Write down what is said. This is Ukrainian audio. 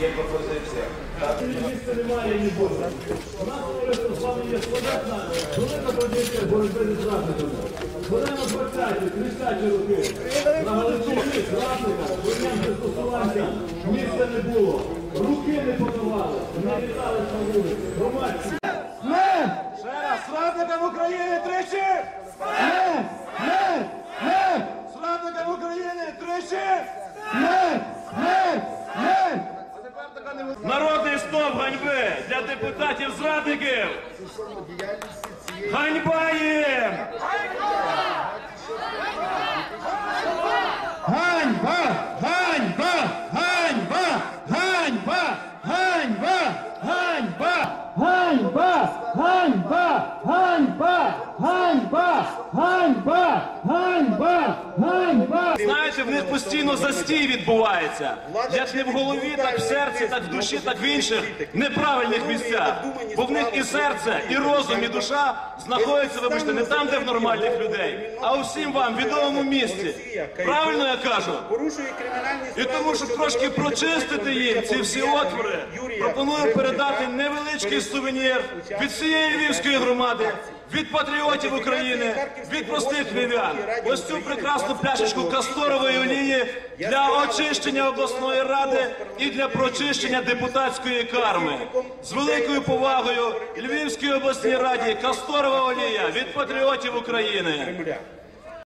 Є пропозиція. Місця немає ні Бога. У нас з вами є складна, велика традиція боротьби зі зрадниками. Беремо 20-ті, 30-ті роки. На Галичині зрадника, воєнним застосуванця місця не було. Руки не подавали, не літали на вулиці. Громадські. Ще раз, зрадникам України тричі! Не! Не! Не! Зрадникам України тричі! Не! Не! Не! Народний стоп ганьби для депутатів зрадників. Ганьба їм! Ганьба! Знаєте, в них постійно застій відбувається. Як не в голові, так в серці, так в душі, так в інших неправильних місцях. Бо в них і серце, і розум, і душа знаходяться, вибачте, не там, де в нормальних людей, а у всім вам відомому місці. Правильно я кажу? І тому, щоб трошки прочистити їм ці всі отвори, пропоную передати невеличкий сувенір від всієї львівської громади, від патріотів України, від простих львів'ян. Ось цю прекрасну пляшечку касторової олії для очищення обласної ради і для прочищення депутатської карми. З великою повагою Львівській обласній раді касторова олія від патріотів України.